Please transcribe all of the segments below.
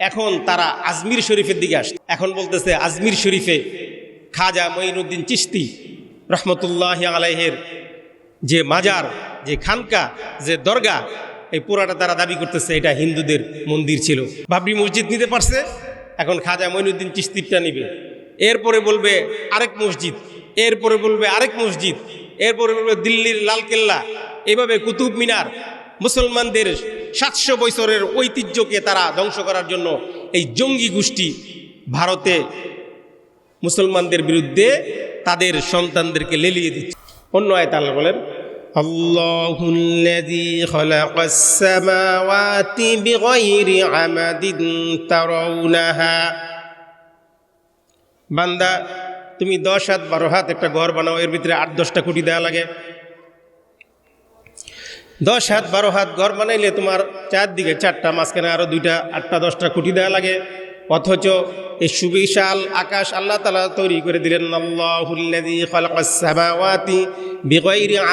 এখন তারা আজমির শরীফের দিকে আসছে। এখন বলতেছে, আজমির শরীফে খাজা মঈনুদ্দিন চিস্তি রহমতুল্লাহ আলাইহের যে মাজার, যে খানকা, যে দরগা, এই পুরাটা তারা দাবি করতেছে, এটা হিন্দুদের মন্দির ছিল। বাবরি মসজিদ নিতে পারছে, এখন খাজা মঈনুদ্দিন চিস্তিরটা নিবে। এরপরে বলবে আরেক মসজিদ, এরপরে বলবে আরেক মসজিদ, এরপরে বলবে দিল্লির লালকেল্লা, এভাবে কুতুব মিনার মুসলমানদের সাতশো বছরের ঐতিহ্যকে তারা ধ্বংস করার জন্য এই জঙ্গি গোষ্ঠী ভারতে মুসলমানদের বিরুদ্ধে তাদের সন্তানদেরকে লেলিয়ে দিচ্ছে অন্য আয়ত আল্লাহ বলেন الله الذي خلق السماوات بغير عمد ترونها বান্দা তুমি দশ হাত বারো হাত একটা ঘর বানাও এর ভিতরে আট দশটা কোটি দেওয়া লাগে দশ হাত, বারো হাত ঘর বানাইলে তোমার চারদিকে চারটা, মাঝখানে আরও দুইটা, আটটা, দশটা কোটি দেওয়া লাগে। অথচ এই সুবিশাল আকাশ আল্লাহ তালা তৈরি করে দিলেন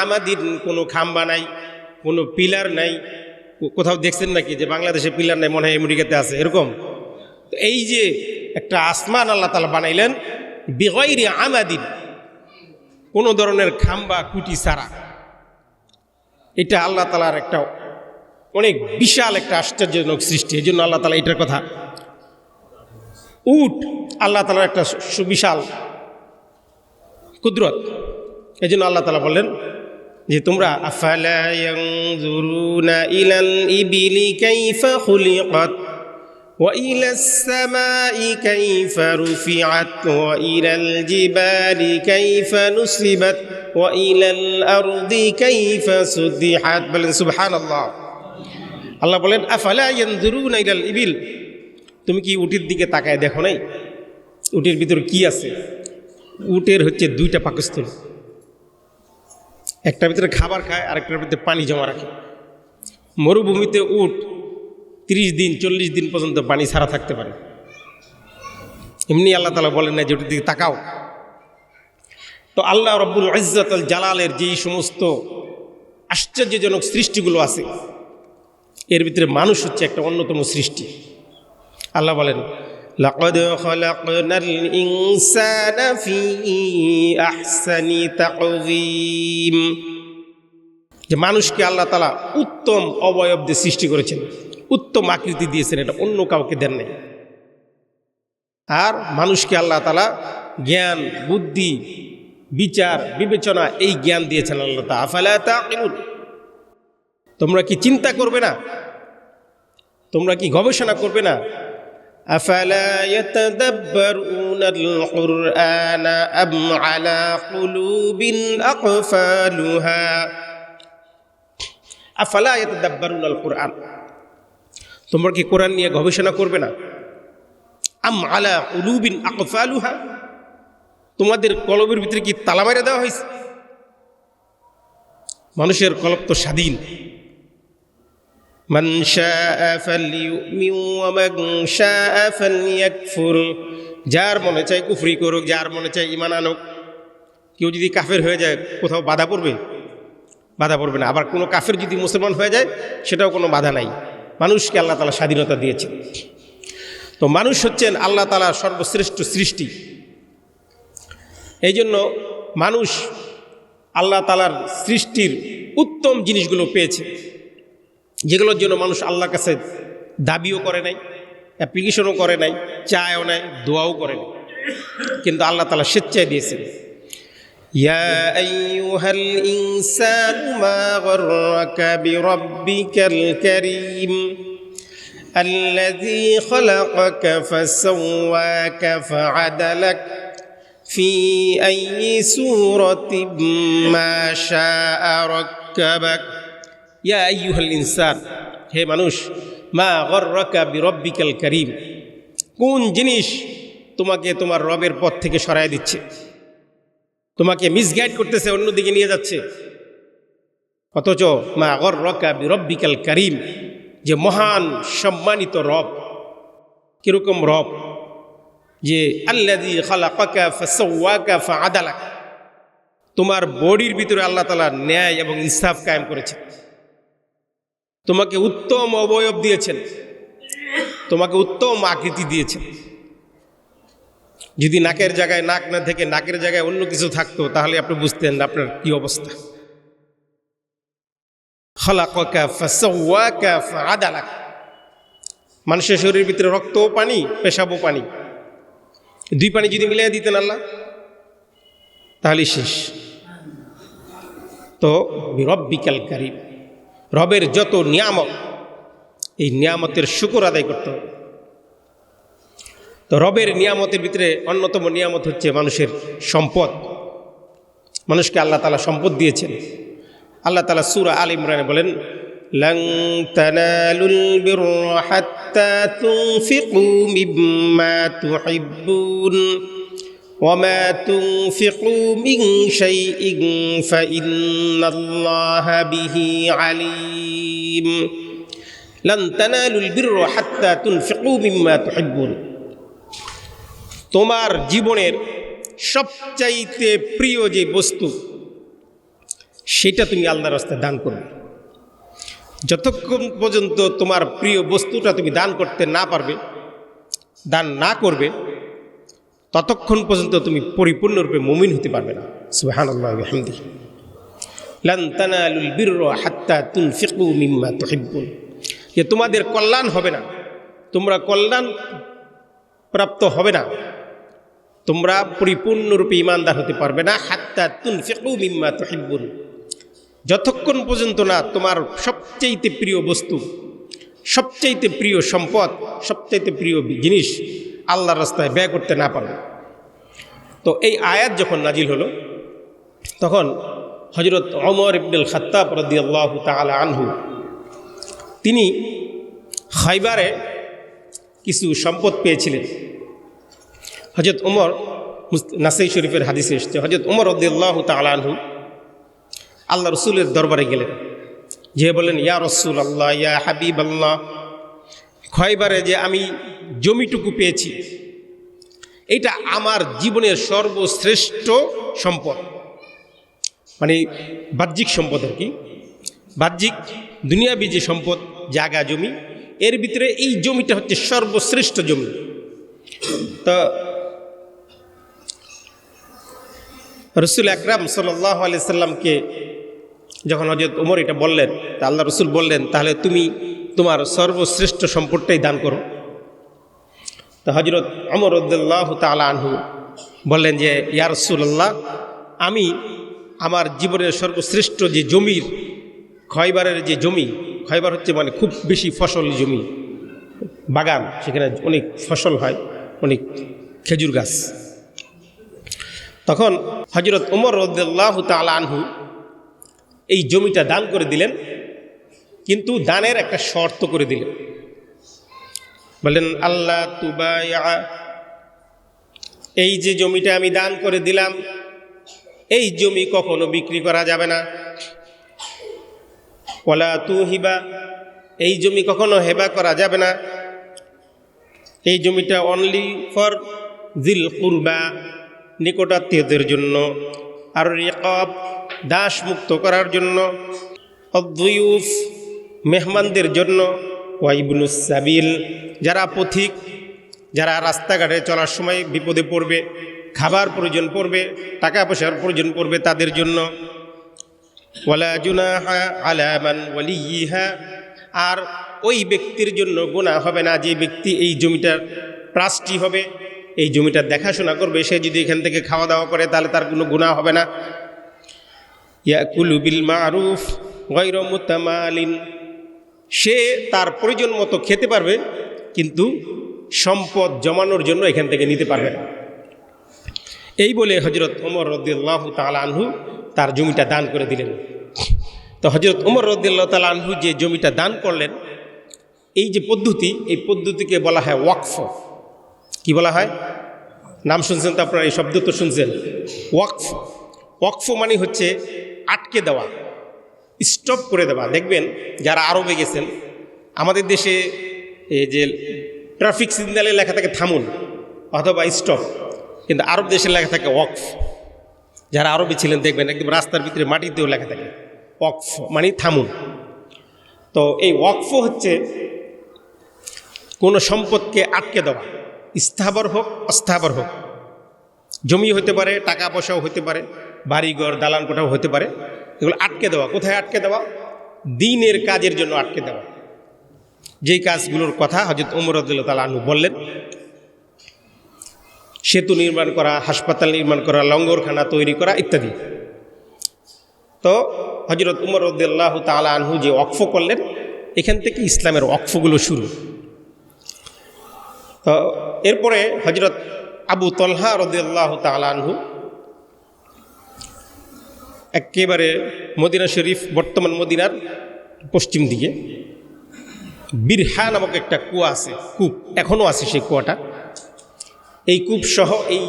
আমাদিন। কোনো খাম্বা নাই, কোনো পিলার নাই। কোথাও দেখছেন নাকি যে বাংলাদেশে পিলার নাই, মনে হয় আমেরিকাতে আছে, এরকম? তো এই যে একটা আসমান আল্লাহ তালা বানাইলেন, বিগাইরি আমাদিন। কোনো ধরনের খাম্বা কুটি ছাড়া। এটা আল্লাহ তালার একটা অনেক বিশাল একটা আশ্চর্যজনক সৃষ্টি এই জন্য আল্লাহ তালা এটার কথা উট আল্লাহ তালার একটা সুবিশাল কুদরত এই জন্য আল্লাহ তালা বললেন যে তোমরা আফালা ইয়ানজুরুনা ইলাল ইবিলি কাইফা খুলিকাত وإلى السماء كيف رفعت وإلى الجبال كيف نصبت وإلى الأرض كيف سطحت بل سبحان الله আল্লাহ বলেন আফালা ইয়ানজুরুনা ইলাল ইবিল তুমি কি উটের দিকে তাকায় দেখো নাই উটের ভিতর কি আছে উটের হচ্ছে দুইটা পাকস্থলী একটার ভিতরে খাবার খায় আরেকটার ভিতরে পানি জমা রাখে মরুভূমিতে উট তিরিশ দিন চল্লিশ দিন পর্যন্ত পানি ছাড়া থাকতে পারে এমনি আল্লাহ তালা বলেন না যে ওটার দিকে তাকাও তো আল্লাহ রব্বুল ইজ্জত আল জালালের যেই সমস্ত আশ্চর্যজনক সৃষ্টিগুলো আছে এর ভিতরে মানুষ হচ্ছে একটা অন্যতম সৃষ্টি আল্লাহ বলেন لقد خلقنا الإنسان في أحسن تقويم যে মানুষকে আল্লাহ তালা উত্তম অবয়ব দিয়ে সৃষ্টি করেছেন উত্তম আকৃতি দিয়েছেন এটা অন্য কাউকে দেন নাই আর মানুষকে আল্লাহ তালা জ্ঞান বুদ্ধি বিচার বিবেচনা এই জ্ঞান দিয়েছেন আল্লাহ তা আফালা তাকিলুন তোমরা কি চিন্তা করবে না তোমরা কি গবেষণা করবে না أفلا يتدبرون القرآن أم على قلوب أقفالها আফালা ইয়াতাদাব্বারুন আল কোরআন তোমরা কি কোরআন নিয়ে গবেষণা করবে না আম আলা উলুবিন আকফালুহা তোমাদের কলবের ভিতরে কি তালা মারা দেওয়া হয়েছে? মানুষের কলব তো স্বাধীন। শাআ ফালইউমিন ওয়া মান শাআ ফালইয়াকফুর। যার মনে চায় কুফরি করুক, যার মনে চায় ঈমান আনুক। কেউ যদি কাফের হয়ে যায়, কোথাও বাধা পড়বে? বাধা পড়বে না। আবার কোনো কাফের যদি মুসলমান হয়ে যায়, সেটাও কোনো বাধা নাই। মানুষকে আল্লাহ তালা স্বাধীনতা দিয়েছেন। তো মানুষ হচ্ছেন আল্লাহ তালা সর্বশ্রেষ্ঠ সৃষ্টি। এই জন্য মানুষ আল্লাহ তালার সৃষ্টির উত্তম জিনিসগুলো পেয়েছে যেগুলোর জন্য মানুষ আল্লাহর কাছে দাবিও করে নাই অ্যাপ্লিকেশনও করে নাই চায়ও নাই দোয়াও করে নাই কিন্তু আল্লাহ তালা স্বেচ্ছায় দিয়েছেন يا أيها الإنسان ما غرك بربك الكريم الذي خلقك فسواك فعدلك في أي سورة ما شاء ركبك يا أيها الإنسان হে মানুষ মা গর্রকা বিরব্বিকাল করিম কোন জিনিস তোমাকে তোমার রবের পথ থেকে সরায় দিচ্ছে তোমাকে মিসগাইড করতেছে অন্যদিকে নিয়ে যাচ্ছে অথচ মা আগর রকা বিরব্বিকাল করিম যে মহান সম্মানিত রব কিরকম রব যে আল্লাদি তোমার বডির ভিতরে আল্লাহ তালা ন্যায় এবং ইনসাফ কায়েম করেছে তোমাকে উত্তম অবয়ব দিয়েছেন। তোমাকে উত্তম আকৃতি দিয়েছেন। যদি নাকের জায়গায় নাক না থেকে নাকের জায়গায় অন্য কিছু থাকতো, তাহলে আপনি বুঝতেন আপনার কি অবস্থা। মানুষের শরীরের ভিতরে রক্তও পানি পেশাবও পানি। দুই পানি যদি মিলিয়ে দিতেন আল্লাহ তাহলে শেষ। তো রব্বিকাল কারিম, রবের যত নিয়ামত, এই নিয়ামতের শুকর আদায় করতে হবে। তো রবের নিয়ামতের ভিতরে অন্যতম নিয়ামত হচ্ছে মানুষের সম্পদ। মানুষকে আল্লাহ তালা সম্পদ দিয়েছেন। আল্লাহ তালা সুরা আল ইমরানে বলেন لن تنالوا البر حتى تنفقوا مما تحبون وما تنفقوا من شيء فإن الله به عليم لن تنالوا البر حتى تنفقوا مما تحبون তোমার জীবনের সবচাইতে প্রিয় যে বস্তু সেটা তুমি আল্লাহর রাস্তায় দান করবে যতক্ষণ পর্যন্ত তোমার প্রিয় বস্তুটা তুমি দান করতে না পারবে, দান না করবে, ততক্ষণ পর্যন্ত তুমি পরিপূর্ণরূপে মুমিন হতে পারবে না। সুবাহান আল্লাহ বিরর হাত্তা তুনফিকু মিম্মা তুহিব্বুন। যে তোমাদের কল্যাণ হবে না, তোমরা কল্যাণ প্রাপ্ত হবে না, তোমরা পরিপূর্ণরূপে ইমানদার হতে পারবে না। হাত্তা তুনফিকু মিম্মা তুহিব্বুন। যতক্ষণ পর্যন্ত না তোমার সবচাইতে প্রিয় বস্তু, সবচাইতে প্রিয় সম্পদ, সবচাইতে প্রিয় জিনিস আল্লাহর রাস্তায় ব্যয় করতে না পারবে। তো এই আয়াত যখন নাজিল হলো, তখন হজরত অমর ইবনুল খাত্তাব রদিয়াল্লাহ তালা আনহু, তিনি খাইবারে কিছু সম্পদ পেয়েছিলেন। হজরত উমর নাসাই শরীফের হাদিসে এসছে হজরত উমর রদিয়াল্লাহ তালা আনহু আল্লাহ রসুলের দরবারে গেলেন। যে বলেন ইয়া রসুল আল্লাহ ইয়া হাবিব আল্লাহ খয়বারে যে আমি জমিটুকু পেয়েছি এটা আমার জীবনের সর্বশ্রেষ্ঠ সম্পদ। মানে বাহ্যিক সম্পদ আর কি। বাহ্যিক দুনিয়াবি যে সম্পদ, জায়গা, জমি, এর ভিতরে এই জমিটা হচ্ছে সর্বশ্রেষ্ঠ জমি। তো রসুল আকরাম সাল্লাহ আলিয়াল্লামকে যখন হজরত উমর এটা বললেন, তা আল্লাহ রসুল বললেন, তাহলে তুমি তোমার সর্বশ্রেষ্ঠ সম্পদটাই দান করো। তা হজরত অমর উদ্দুল্লাহ তালা আনহু বললেন যে, ইয়া রসুল্লাহ আমি আমার জীবনের সর্বশ্রেষ্ঠ যে জমির, খয়বারের যে জমি, খয়বার হচ্ছে মানে খুব বেশি ফসল জমি, বাগান, সেখানে অনেক ফসল হয়, অনেক খেজুর গাছ। তখন হজরত উমর রদ্দাল্লাহ তালা আনহু এই জমিটা দান করে দিলেন, কিন্তু দানের একটা শর্ত করে দিলেন। বললেন, আল্লাহ তুবায়া এই যে জমিটা আমি দান করে দিলাম, এই জমি কখনো বিক্রি করা যাবে না। ওলা তু হিবা এই জমি কখনো হেবা করা যাবে না। এই জমিটা অনলি ফর জিল কুরবা নিকটাত্মীয়দের জন্য। আর রেকব দাস মুক্ত করার জন্য। অদ্বয়ুফ মেহমানদের জন্য ওয়াইবনুস সাবিল, যারা পথিক, যারা রাস্তাঘাটে চলার সময় বিপদে পড়বে, খাবার প্রয়োজন পড়বে, টাকা পয়সার প্রয়োজন পড়বে তাদের জন্য। ওয়ালা জুনাহা আলামান আর ওই ব্যক্তির জন্য গুণা হবে না যে ব্যক্তি এই জমিটার ট্রাস্টি হবে, এই জমিটা দেখাশোনা করবে, সে যদি এখান থেকে খাওয়া দাওয়া করে তাহলে তার কোনো গুণা হবে না। ইয়াকুলু বিল মারুফ গৈর মুতামালিন। সে তার প্রয়োজন মতো খেতে পারবে, কিন্তু সম্পদ জমানোর জন্য এখান থেকে নিতে পারবে না। এই বলে হজরত ওমর রদ্দাহ তাল আনহু তার জমিটা দান করে দিলেন। তো হজরত ওমর রদ্দাল্লাহ তাল আনহু যে জমিটা দান করলেন, এই যে পদ্ধতি, এই পদ্ধতিকে বলা হয় ওয়াকফ। কি বলা হয়? নাম শুনছেন তো আপনারা? এই শব্দ তো শুনছেন। ওয়াকফ। ওয়াকফ মানে হচ্ছে আটকে দেওয়া স্টপ করে দেওয়া। দেখবেন যারা আরবে গেছেন, আমাদের দেশে এই যে ট্রাফিক সিগন্যালে লেখা থাকে থামুন অথবা স্টপ কিন্তু আরব দেশের লেখা থাকে ওয়াকফ। যারা আরবে ছিলেন, দেখবেন একদম রাস্তার ভিতরে মাটিতেও লেখা থাকে ওয়াকফ মানে থামুন। তো এই ওয়াকফ হচ্ছে কোনো সম্পদকে আটকে দেওয়া, স্থাবর হোক, অস্থাবর হোক। জমি হতে পারে, টাকা পয়সাও হতে পারে। বাড়িঘর দালান কোঠাও হতে পারে। এগুলো আটকে দেওয়া। কোথায় আটকে দেওয়া? দিনের কাজের জন্য আটকে দেওয়া। যেই কাজগুলোর কথা হজরত উমর তালা আনহু বললেন, সেতু নির্মাণ করা, হাসপাতাল নির্মাণ করা, লঙ্গরখানা তৈরি করা ইত্যাদি। তো হজরত উমর রদ্দাল্লাহ তালা আনহু যে অক্ফ করলেন, এখান থেকে ইসলামের অক্ফগুলো শুরু। তো এরপরে হজরত আবু তলহা রদিয়াল্লাহ তালা আনহু একেবারে মদিনা শরীফ, বর্তমান মদিনার পশ্চিম দিকে। বীরহা নামক একটা কুয়া আছে, কূপ, এখনও আছে সেই কুয়াটা। এই কূপ সহ এই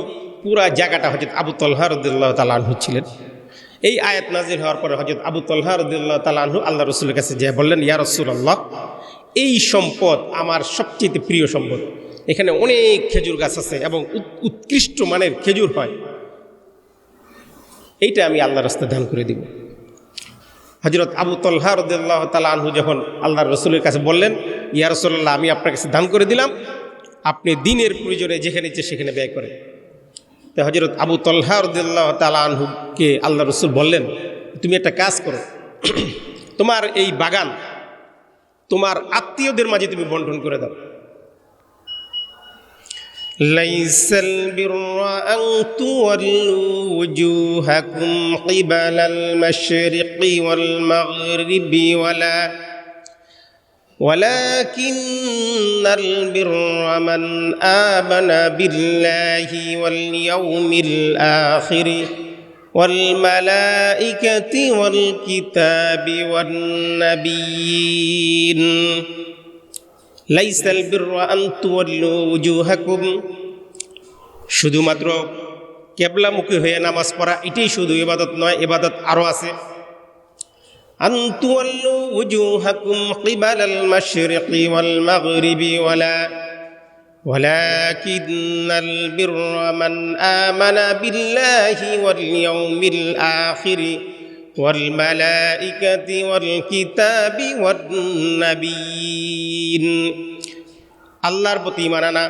পুরা জায়গাটা হজরত আবু তল্হা রদুল্লাহ তালাহু ছিলেন। এই আয়াত নাজির হওয়ার পরে হজরত আবু তল্হা রদুল্লাহ তালাহু আল্লাহ রসুলের কাছে যে বললেন, ইয়া রসুল আল্লাহ এই সম্পদ আমার সবচেয়ে প্রিয় সম্পদ। এখানে অনেক খেজুর গাছ আছে এবং উৎ- উৎকৃষ্ট মানের খেজুর হয়। এইটা আমি আল্লাহ রাস্তায় দান করে দিব। হজরত আবু তল্লাহ রদুল্লাহ তালা আনহু যখন আল্লাহ রসুলের কাছে বললেন, ইয়া রসুল্লাহ আমি আপনার কাছে দান করে দিলাম, আপনি দিনের প্রয়োজনে যেখানে ইচ্ছে সেখানে ব্যয় করেন। তো হজরত আবু তল্লাহ রদুল্লাহ তালা আনহুকে আল্লাহ রসুল বললেন, তুমি একটা কাজ করো, তোমার এই বাগান তোমার আত্মীয়দের মাঝে তুমি বন্টন করে দাও। ليس البر أن تولوا وجوهكم قبل المشرق والمغرب ولا ولكن البر من آمن بالله واليوم الآخر والملائكة والكتاب والنبيين লাইসাল বিররা আন তুওয়াল্লু উজুহাকুম শুধুমাত্র কেবলামুখী হয়ে নামাজ পড়া এটাই শুধু ইবাদত নয় ইবাদত আরও আছে আন তুওয়াল্লু উজুহাকুম কিবালাল মাশরিকি ওয়াল মাগরিবি ওয়ালা ولكن البر من آمن بالله واليوم الآخر والملائكة والكتاب والنبيين আল্লাহর প্রতি ইমান আনা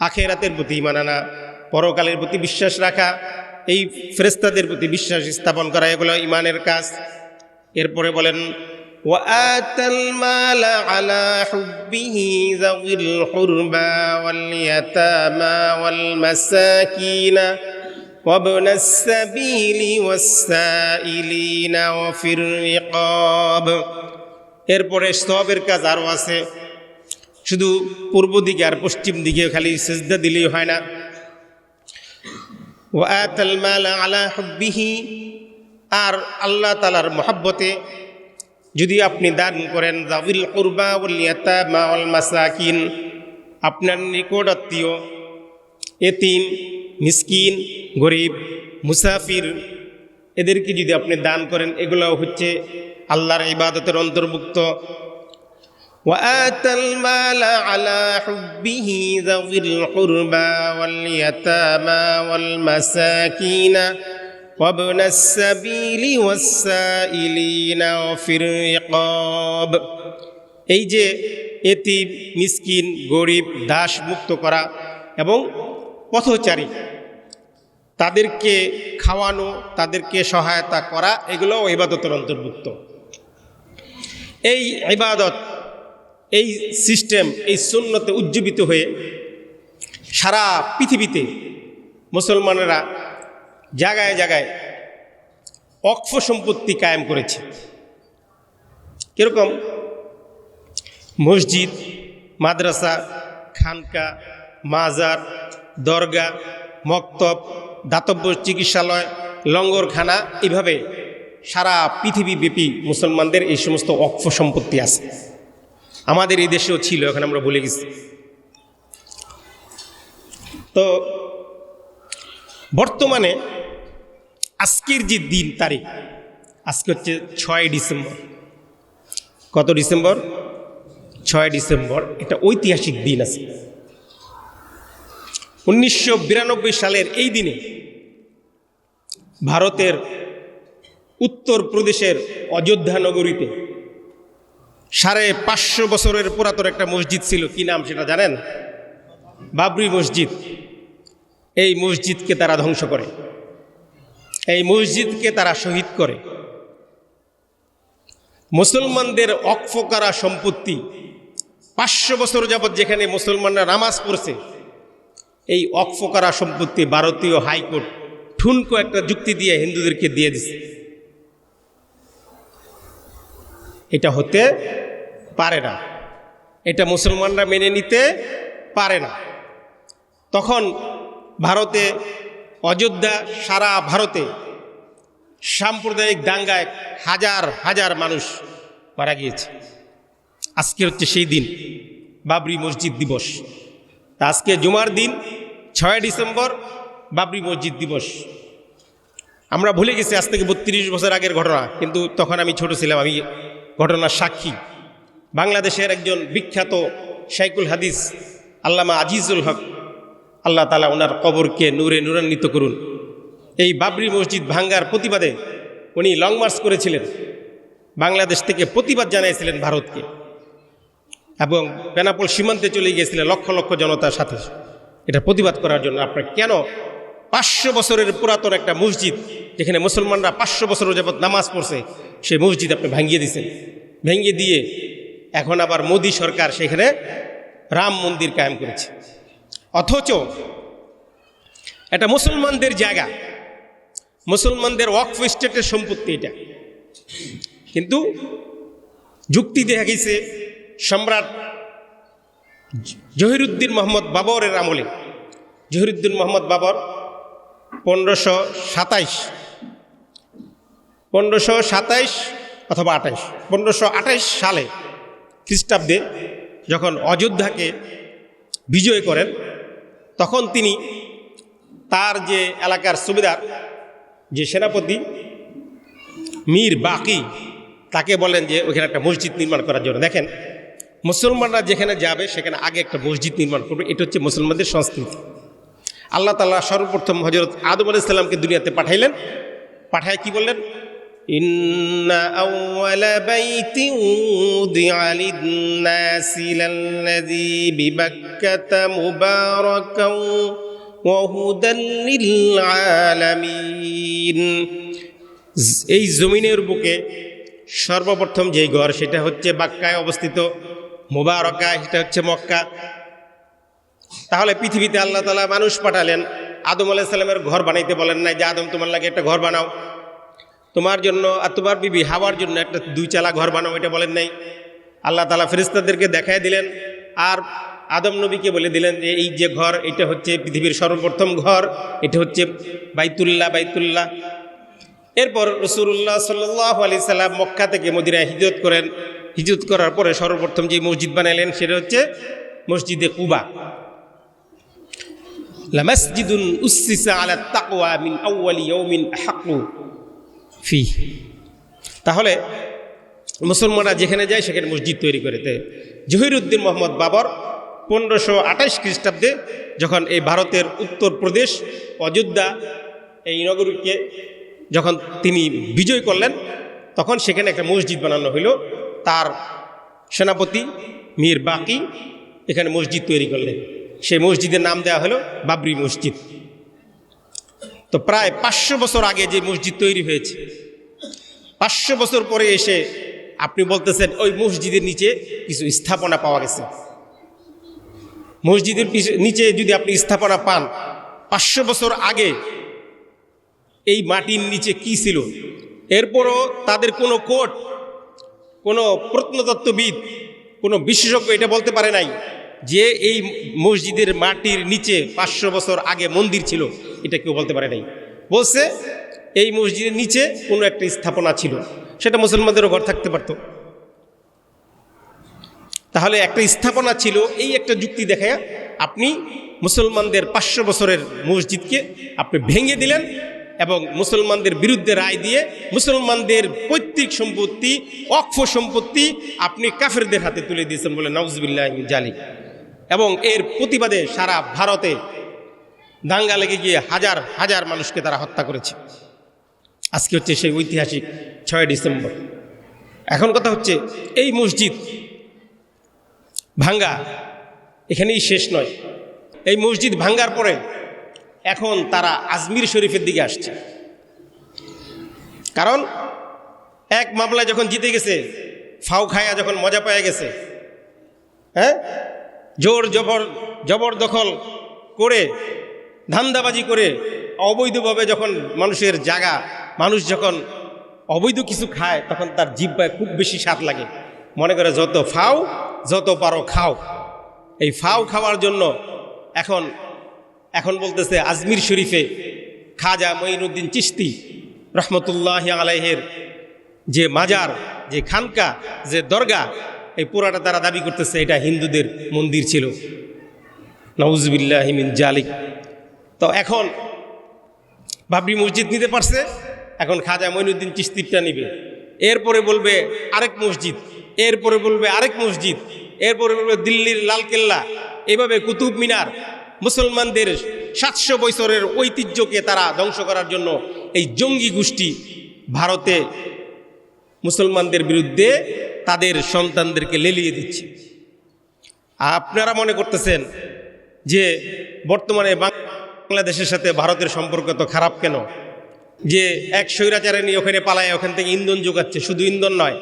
আখেরাতের প্রতি ইমান আনা পরকালের প্রতি বিশ্বাস রাখা এই ফেরেস্তাদের প্রতি বিশ্বাস স্থাপন করা এগুলো ইমানের কাজ এরপরে বলেন وآتى المال على حبه ذوي القربى واليتامى والمساكين وابن السبيل والسائلين وفي الرقاب এরপরে সবের কাজ আরও আছে শুধু পূর্ব দিকে আর পশ্চিম দিকে খালি সেজদা দিলেই হয় না ও আতাল মালা আলা হব্বিহি আর আল্লাহ তালার মহাব্বতে যদি আপনি দান করেন জাবিল কুরবা উলিয়াতা মাওয়াল মাসাকিন আপনার নিকট আত্মীয় এতিম মিসকিন গরিব মুসাফির এদেরকে যদি আপনি দান করেন এগুলো হচ্ছে আল্লাহর ইবাদতের অন্তর্ভুক্ত وآتى المال على حبه ذوي القربى واليتامى والمساكين وابن السبيل والسائلين وفي الرقاب এই যে এতিম মিসকিন গরিব দাস মুক্ত করা এবং পথচারী। তাদেরকে খাওয়ানো, তাদেরকে সহায়তা করা এগুলো ইবাদতের অন্তর্ভুক্ত। এই ইবাদত, এই সিস্টেম, এই সুন্নতে উজ্জীবিত হয়ে সারা পৃথিবীতে মুসলমানেরা জায়গায় জায়গায় অক্ষ সম্পত্তি কায়েম করেছে। কীরকম? মসজিদ, মাদ্রাসা, খানকা, মাজার দরগা, মক্তব, দাতব্য চিকিৎসালয়, লঙ্গরখানা এভাবে সারা পৃথিবীব্যাপী মুসলমানদের এই সমস্ত অক্ষ সম্পত্তি আছে। আমাদের এই দেশেও ছিল, এখন আমরা ভুলে গেছি। তো বর্তমানে আজকের যে দিন তারিখ, আজকে হচ্ছে ছয় ডিসেম্বর। কত ডিসেম্বর? ছয় ডিসেম্বর, এটা ঐতিহাসিক দিন আছে। উনিশশো বিরানব্বই সালের এই দিনে ভারতের উত্তর প্রদেশের অযোধ্যা নগরীতে সাড়ে পাঁচশো বছরের পুরাতন একটা মসজিদ ছিল। কি নাম সেটা জানেন? বাবরি মসজিদ। এই মসজিদকে তারা ধ্বংস করে। এই মসজিদকে তারা শহীদ করে। মুসলমানদের অক্ফকারা সম্পত্তি পাঁচশো বছর যাবৎ যেখানে মুসলমানরা নামাজ পড়ছে এই অক্ফকারা সম্পত্তি ভারতীয় হাইকোর্ট ঠুনকো একটা যুক্তি দিয়ে হিন্দুদেরকে দিয়ে দিছে। এটা হতে পারে না। এটা মুসলমানরা মেনে নিতে পারে না। তখন ভারতে, অযোধ্যা, সারা ভারতে সাম্প্রদায়িক দাঙ্গায় হাজার হাজার মানুষ মারা গিয়েছে। আজকে হচ্ছে সেই দিন, বাবরি মসজিদ দিবস। আজকে জুমার দিন, ছয় ডিসেম্বর, বাবরি মসজিদ দিবস। আমরা ভুলে গেছি আজ থেকে বত্রিশ বছর আগের ঘটনা, কিন্তু তখন আমি ছোট ছিলাম, আমি ঘটনার সাক্ষী। বাংলাদেশের একজন বিখ্যাত শাইকুল হাদিস, আল্লামা আজিজুল হক, আল্লাহ তালা ওনার কবরকে নূরে নূরান্বিত করুন। এই বাবরি মসজিদ ভাঙ্গার প্রতিবাদে উনি লং মার্চ করেছিলেন। বাংলাদেশ থেকে প্রতিবাদ জানিয়েছিলেন ভারতকে। এবং বেনাপোল সীমান্তে চলে গিয়েছিলেন লক্ষ লক্ষ জনতার সাথে। এটা প্রতিবাদ করার জন্য আপনার কেন পাঁচশো বছরের পুরাতন একটা মসজিদ, যেখানে মুসলমানরা পাঁচশো বছর যাবৎ নামাজ পড়ছে, সেই মসজিদ আপনি ভাঙিয়ে দিয়েছেন। ভেঙে দিয়ে এখন আবার মোদী সরকার সেখানে রাম মন্দির কায়েম করেছে। অথচ এটা মুসলমানদের জায়গা। মুসলমানদের ওয়াকফ স্টেটের সম্পত্তি এটা। কিন্তু যুক্তি দেখা গেছে সম্রাট জহিরুদ্দিন মোহাম্মদ বাবরের আমলে। জহিরুদ্দিন মোহাম্মদ বাবর পনেরোশো সাতাইশ। পনেরোশো সাতাইশ অথবা আঠাইশ। পনেরোশো আঠাইশ সালে খ্রিস্টাব্দে যখন অযোধ্যাকে বিজয় করেন, তখন তিনি তার যে এলাকার সুবিধার যে সেনাপতি মীর বাকি, তাকে বলেন যে ওখানে একটা মসজিদ নির্মাণ করার জন্য। দেখেন মুসলমানরা যেখানে যাবে সেখানে আগে একটা মসজিদ নির্মাণ করবে এটা হচ্ছে মুসলমানদের সংস্কৃতি আল্লাহ তালা সর্বপ্রথম হজরত আদম আলাইসাল্লামকে দুনিয়াতে পাঠাইলেন পাঠায় কি বললেন إن أول بيت وضع للناس للذي ببكة مباركا وهدى للعالمين এই জমিনের বুকে সর্বপ্রথম যেই ঘর সেটা হচ্ছে বাক্কায় অবস্থিত মোবারকা সেটা হচ্ছে মক্কা। তাহলে পৃথিবীতে আল্লাহ তালা মানুষ পাঠালেন। আদম আলাইসাল্লামের ঘর বানাইতে বলেন নাই যে, আদম, তোমার লাগে একটা ঘর বানাও। তোমার জন্য আর তোমার বিবি হাওয়ার জন্য একটা দুই চালা ঘর বানাও, এটা বলেন নাই। আল্লাহ তালা ফেরিস্তাদেরকে দেখায় দিলেন। আর আদম নবীকে বলে দিলেন যে, এই যে ঘর, এটা হচ্ছে পৃথিবীর সর্বপ্রথম ঘর। এটা হচ্ছে বাইতুল্লাহ বাইতুল্লাহ। এরপর রসুল্লাহ সাল্লাহ আলি সাল্লাম মক্কা থেকে মদিনায় হিজরত করেন। হিজরত করার পরে সর্বপ্রথম যে মসজিদ বানাইলেন সেটা হচ্ছে মসজিদে কুবা। লামাসজিদুন উসসিসা আলা তাকওয়া মিন আউয়ালি ইয়াউমিন আহাক্কু ফি তাহলে মুসলমানরা যেখানে যায় সেখানে মসজিদ তৈরি করে দেয়। জহিরুদ্দিন মোহাম্মদ বাবর পনেরোশো আঠাশ খ্রিস্টাব্দে যখন এই ভারতের উত্তরপ্রদেশ অযোধ্যা এই নগরীকে যখন তিনি বিজয় করলেন, তখন সেখানে একটা মসজিদ বানানো হইল। তার সেনাপতি মীর বাকি এখানে মসজিদ তৈরি করলেন। সেই মসজিদের নাম দেওয়া হলো বাবরি মসজিদ। তো প্রায় পাঁচশো বছর আগে যে মসজিদ তৈরি হয়েছে, পাঁচশো বছর পরে এসে আপনি বলতেছেন, ওই মসজিদের নিচে কিছু স্থাপনা পাওয়া গেছে। মসজিদের নিচে যদি আপনি স্থাপনা পান, পাঁচশো বছর আগে এই মাটির নিচে কি ছিল? এরপরও তাদের কোনো কোর্ট কোনো প্রত্নতত্ত্ববিদ, কোনো বিশেষজ্ঞ এটা বলতে পারে নাই যে এই মসজিদের মাটির নিচে পাঁচশো বছর আগে মন্দির ছিল, এটা কেউ বলতে পারে নাই। বলছে এই মসজিদের নিচে কোনো একটা স্থাপনা ছিল, সেটা মুসলমানদেরও ঘর থাকতে পারত। তাহলে একটা স্থাপনা ছিল, এই একটা যুক্তি দেখায় আপনি মুসলমানদের পাঁচশো বছরের মসজিদকে আপনি ভেঙে দিলেন এবং মুসলমানদের বিরুদ্ধে রায় দিয়ে মুসলমানদের পৈতৃক সম্পত্তি, অক্ষ সম্পত্তি আপনি কাফেরদের হাতে তুলে দিয়েছেন বলে নওয়াজবিল্লাহ জালি এবং এর প্রতিবাদে সারা ভারতে দাঙ্গা লেগে গিয়ে হাজার হাজার মানুষকে তারা হত্যা করেছে। আজকে হচ্ছে সেই ঐতিহাসিক ছয় ডিসেম্বর। এখন কথা হচ্ছে, এই মসজিদ ভাঙ্গা এখানেই শেষ নয়। এই মসজিদ ভাঙ্গার পরে এখন তারা আজমির শরীফের দিকে আসছে। কারণ এক মামলায় যখন জিতে গেছে ফাউ খায়া যখন মজা পাওয়া গেছে হ্যাঁ? জোর জবর, জবরদখল করে, ধান্দাবাজি করে, অবৈধভাবে যখন মানুষের জায়গা মানুষ যখন অবৈধ কিছু খায়, তখন তার জিব্বায় খুব বেশি স্বাদ লাগে। মনে করে যত ফাও, যত পারো খাও। এই ফাও খাওয়ার জন্য এখন এখন বলতেছে আজমির শরীফে খাজা মঈনুদ্দিন চিস্তি রহমতুল্লাহ আলাইহের যে মাজার, যে খানকা, যে দরগা, এই পুরাটা তারা দাবি করতেছে এটা হিন্দুদের মন্দির ছিল। নওজবিল্লাহিমিন জালিক। তো এখন বাবরি মসজিদ নিতে পারছে, এখন খাজা মঈনুদ্দিন চিস্তিরটা নিবে। এরপরে বলবে আরেক মসজিদ, এরপরে বলবে আরেক মসজিদ, এরপরে বলবে দিল্লির লালকেল্লা, এভাবে কুতুব মিনার মুসলমানদের সাতশো বছরের ঐতিহ্যকে তারা ধ্বংস করার জন্য এই জঙ্গি গোষ্ঠী ভারতে মুসলমানদের বিরুদ্ধে তাদের সন্তানদেরকে লেলিয়ে দিচ্ছে। আপনারা মনে করতেছেন যে বর্তমানে বাংলাদেশের সাথে ভারতের সম্পর্ক তো খারাপ কেন? যে এক স্বৈরাচারে নিয়ে ওখানে পালায়, ওখান থেকে ইন্ধন যোগাচ্ছে, শুধু ইন্ধন নয়।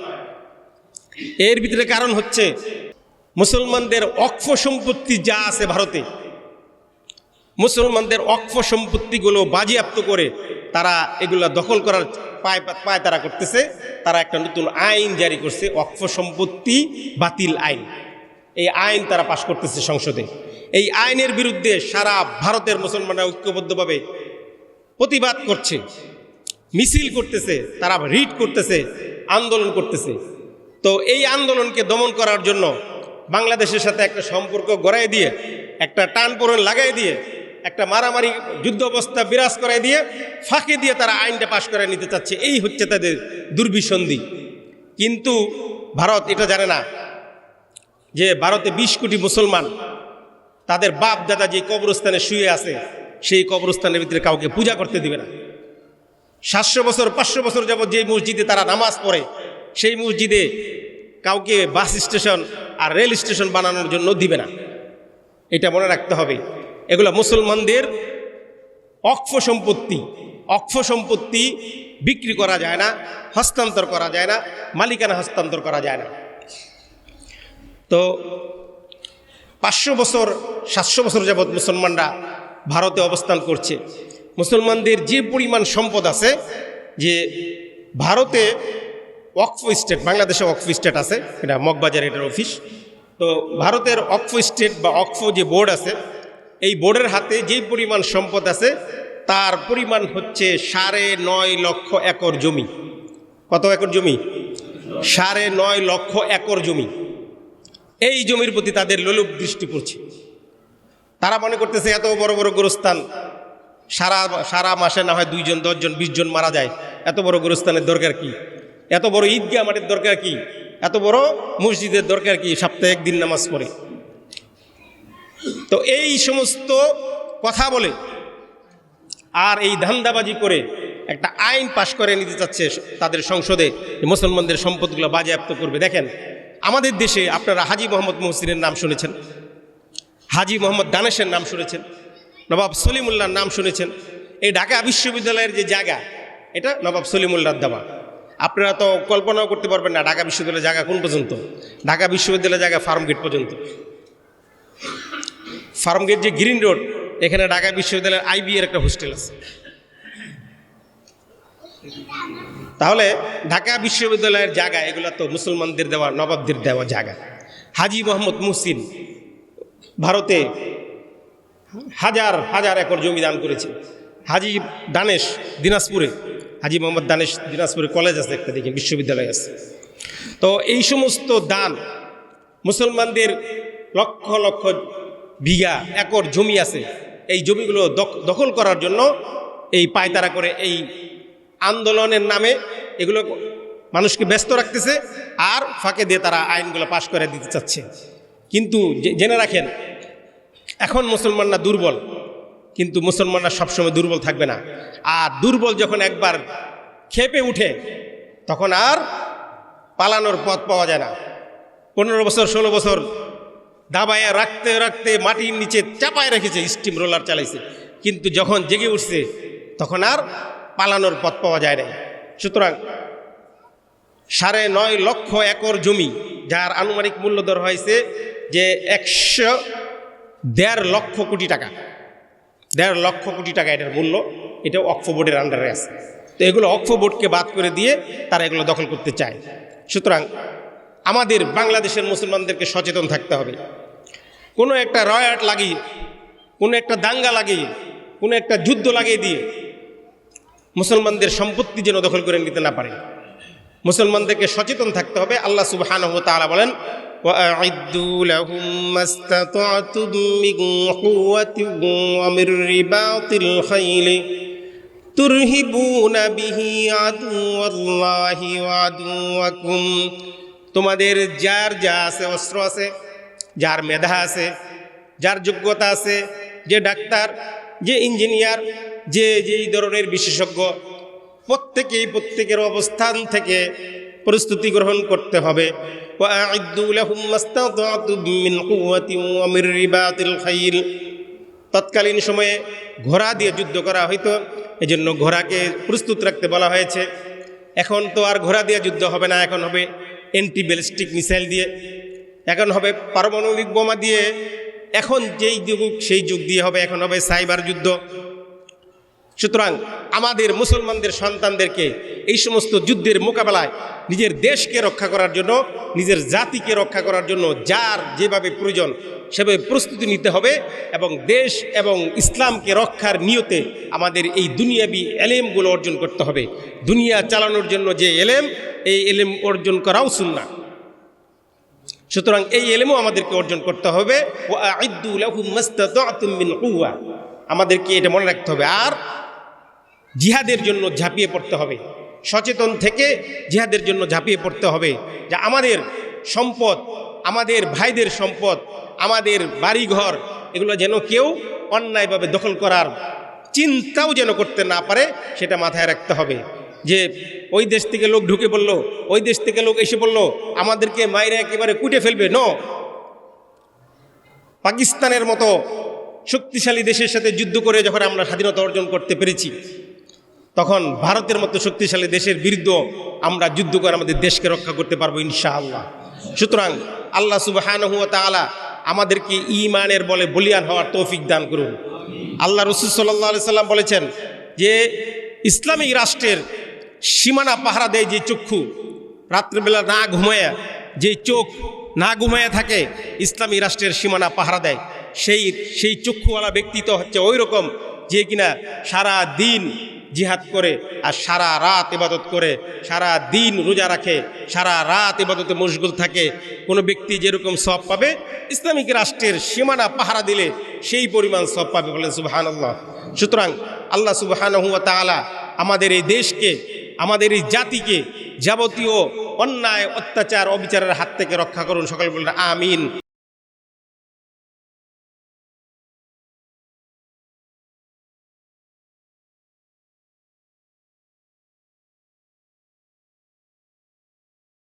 এর ভিতরে কারণ হচ্ছে মুসলমানদের অক্ষ সম্পত্তি যা আছে ভারতে মুসলমানদের অক্ষ সম্পত্তিগুলো বাজেয়াপ্ত করে তারা এগুলা দখল করার পায় পায় তারা করতেছে। তারা একটা নতুন আইন জারি করছে, অক্ষ সম্পত্তি বাতিল আইন। এই আইন তারা পাশ করতেছে সংসদে। এই আইনের বিরুদ্ধে সারা ভারতের মুসলমানরা ঐক্যবদ্ধভাবে প্রতিবাদ করছে, মিছিল করতেছে, তারা রিট করতেছে, আন্দোলন করতেছে। তো এই আন্দোলনকে দমন করার জন্য বাংলাদেশের সাথে একটা সম্পর্ক গড়াই দিয়ে, একটা টান লাগাই দিয়ে একটা মারামারি যুদ্ধ অবস্থা বিরাজ করাই দিয়ে, ফাঁকে দিয়ে তারা আইনটা পাশ করে নিতে চাচ্ছে। এই হচ্ছে তাদের দুর্বিসন্ধি। কিন্তু ভারত এটা জানে না যে ভারতে বিশ কোটি মুসলমান, তাদের বাপ দাদা যে কবরস্থানে শুয়ে আছে, সেই কবরস্থানের ভিতরে কাউকে পূজা করতে দিবে না। সাতশো বছর, পাঁচশো বছর যাবৎ যে মসজিদে তারা নামাজ পড়ে, সেই মসজিদে কাউকে বাস স্টেশন আর রেল স্টেশন বানানোর জন্য দিবে না। এটা মনে রাখতে হবে। এগুলো মুসলমানদের অক্ষ সম্পত্তি। অক্ষ সম্পত্তি বিক্রি করা যায় না, হস্তান্তর করা যায় না, মালিকানা হস্তান্তর করা যায় না। তো পাঁচশো বছর, সাতশো বছর যাবৎ মুসলমানরা ভারতে অবস্থান করছে। মুসলমানদের যে পরিমাণ সম্পদ আছে, যে ভারতে ওয়াকফ স্টেট, বাংলাদেশে ওয়াকফ স্টেট আছে, এটা মগবাজার এটার অফিস। তো ভারতের অক্ফ স্টেট বা অক্ফ যে বোর্ড আছে এই বোর্ডের হাতে যেই পরিমাণ সম্পদ আছে, তার পরিমাণ হচ্ছে সাড়ে নয় লক্ষ একর জমি। কত একর জমি? সাড়ে নয় লক্ষ একর জমি। এই জমির প্রতি তাদের লোলুপ দৃষ্টি পড়ছে। তারা মনে করতেছে, এত বড় বড় গোরস্থান, সারা সারা মাসে না হয় দুইজন, দশজন বিশজন মারা যায়। এত বড় গোরস্থানের দরকার কি? এত বড় ঈদগাহ মাঠের দরকার কি? এত বড় মসজিদের দরকার কি? সপ্তাহে একদিন নামাজ পড়ে। তো এই সমস্ত কথা বলে আর এই ধান্দাবাজি করে একটা আইন পাশ করে নিতে চাচ্ছে তাদের সংসদে মুসলমানদের সম্পদগুলো বাজেয়াপ্ত করবে। দেখেন, আমাদের দেশে আপনারা হাজি মোহাম্মদ মহসিনের নাম শুনেছেন, হাজি মোহাম্মদ দানেশের নাম শুনেছেন, নবাব সলিমুল্লাহর নাম শুনেছেন। এই ঢাকা বিশ্ববিদ্যালয়ের যে জায়গা, এটা নবাব সলিমুল্লাহর দেওয়া আপনারা তো কল্পনাও করতে পারবেন না ঢাকা বিশ্ববিদ্যালয়ের জায়গা কোন পর্যন্ত। ঢাকা বিশ্ববিদ্যালয়ের জায়গা ফার্মগেট পর্যন্ত। ফার্মগেট যে গ্রিন রোড, এখানে ঢাকা বিশ্ববিদ্যালয়ের আইবি এর একটা হোস্টেল আছে। তাহলে ঢাকা বিশ্ববিদ্যালয়ের জায়গা, এগুলো তো মুসলমানদের দেওয়া, নবাবদের দেওয়া জায়গা। হাজি মোহাম্মদ মুহসিন ভারতে হাজার হাজার একর জমি দান করেছে। হাজি দানেশ দিনাজপুরে, হাজি মোহাম্মদ দানেশ দিনাজপুরে কলেজ আছে একটা দেখি, বিশ্ববিদ্যালয় আছে। তো এই সমস্ত দান মুসলমানদের লক্ষ লক্ষ বিঘা, একর জমি আছে। এই জমিগুলো দখল করার জন্য এই পায়তারা করে এই আন্দোলনের নামে এগুলো মানুষকে ব্যস্ত রাখতেছে আর ফাঁকে দিয়ে তারা আইনগুলো পাশ করে দিতে চাচ্ছে। কিন্তু জেনে রাখেন, এখন মুসলমানরা দুর্বল, কিন্তু মুসলমানরা সবসময় দুর্বল থাকবে না। আর দুর্বল যখন একবার খেপে উঠে, তখন আর পালানোর পথ পাওয়া যায় না। পনেরো বছর, ষোলো বছর দাবায় রাখতে রাখতে মাটির নিচে চাপায় রেখেছে স্টিম রোলার চালাইছে। কিন্তু যখন জেগে উঠছে, তখন আর পালানোর পথ পাওয়া যায় না সুতরাং সাড়ে নয় লক্ষ একর জমি, যার আনুমানিক মূল্য দর হয়েছে যে একশো দেড় লক্ষ কোটি টাকা। দেড় লক্ষ কোটি টাকা এটার মূল্য, এটা অক্ষ বোর্ডের আন্ডারে আছে। তো এগুলো অক্ষ বোর্ডকে বাদ করে দিয়ে তারা এগুলো দখল করতে চায়। সুতরাং আমাদের বাংলাদেশের মুসলমানদেরকে সচেতন থাকতে হবে। কোনো একটা রয়াট লাগিয়ে, কোনো একটা দাঙ্গা লাগিয়ে, কোনো একটা যুদ্ধ লাগিয়ে দিয়ে মুসলমানদের সম্পত্তি যেন দখল করে নিতে না পারে। মুসলমানদেরকে সচেতন থাকতে হবে। আল্লাহ সুবাহান তালা বলেন তুরহিবুন বিহি আদু আল্লাহি আদু তোমাদের যার যা আছে, অস্ত্র আছে, যার মেধা আছে, যার যোগ্যতা আছে, যে ডাক্তার, যে ইঞ্জিনিয়ার, যে যেই ধরনের বিশেষজ্ঞ, প্রত্যেকেই প্রত্যেকের অবস্থান থেকে প্রস্তুতি গ্রহণ করতে হবে। তৎকালীন সময়ে ঘোড়া দিয়ে যুদ্ধ করা হইতো, এজন্য ঘোড়াকে প্রস্তুত রাখতে বলা হয়েছে। এখন তো আর ঘোড়া দিয়ে যুদ্ধ হবে না, এখন হবে অ্যান্টি ব্যালিস্টিক মিসাইল দিয়ে, এখন হবে পারমাণবিক বোমা দিয়ে, এখন যেই যুগ, সেই যুগ দিয়ে হবে, এখন হবে সাইবার যুদ্ধ। সুতরাং আমাদের মুসলমানদের সন্তানদেরকে এই সমস্ত যুদ্ধের মোকাবেলায় নিজের দেশকে রক্ষা করার জন্য, নিজের জাতিকে রক্ষা করার জন্য যার যেভাবে প্রয়োজন সেভাবে প্রস্তুতি নিতে হবে এবং দেশ এবং ইসলামকে রক্ষার নিয়তে আমাদের এই দুনিয়াবি এলেমগুলো অর্জন করতে হবে। দুনিয়া চালানোর জন্য যে এলেম, এই এলেম অর্জন করাও শুননা সুতরাং এই এলেমও আমাদেরকে অর্জন করতে হবে। আমাদেরকে এটা মনে রাখতে হবে। আর জিহাদের জন্য ঝাঁপিয়ে পড়তে হবে। সচেতন থেকে জিহাদের জন্য ঝাঁপিয়ে পড়তে হবে যে আমাদের সম্পদ, আমাদের ভাইদের সম্পদ, আমাদের বাড়িঘর, এগুলো যেন কেউ অন্যায়ভাবে দখল করার চিন্তাও যেন করতে না পারে, সেটা মাথায় রাখতে হবে। যে ওই দেশ থেকে লোক ঢুকে পড়ল, ওই দেশ থেকে লোক এসে পড়ল, আমাদেরকে মায়েরা একেবারে কুটে ফেলবে। ন। পাকিস্তানের মতো শক্তিশালী দেশের সাথে যুদ্ধ করে যখন আমরা স্বাধীনতা অর্জন করতে পেরেছি তখন ভারতের মতো শক্তিশালী দেশের বিরুদ্ধে আমরা যুদ্ধ করে আমাদের দেশকে রক্ষা করতে পারব ইনশাআল্লাহ। সুতরাং আল্লাহ সুবাহানহু তাআলা আমাদেরকে ইমানের বলে বলিয়ান হওয়ার তৌফিক দান করুন। আল্লাহ রসুল সাল্লাহ সাল্লাম বলেছেন যে ইসলামিক রাষ্ট্রের সীমানা পাহারা দেয় যে চক্ষু, রাত্রিবেলা না ঘুমায়া, যে চোখ না ঘুমায়া থাকে, ইসলামী রাষ্ট্রের সীমানা পাহারা দেয়। সেই সেই চক্ষুওয়ালা ব্যক্তি তো হচ্ছে ওই রকম যে কিনা সারা দিন জিহাদ করে আর সারা রাত ইবাদত করে, সারা দিন রোজা রাখে, সারা রাত ইবাদতে মশগুল থাকে। কোনো ব্যক্তি যেরকম সব পাবে, ইসলামিক রাষ্ট্রের সীমানা পাহারা দিলে সেই পরিমাণ সব পাবে বলেন সুবাহান আল্লাহ সুতরাং আল্লাহ সুবাহান তাআলা আমাদের এই দেশকে, আমাদের এই জাতিকে যাবতীয় অন্যায়, অত্যাচার, অবিচারের হাত থেকে রক্ষা করুন। সকল বলেন, আমিন।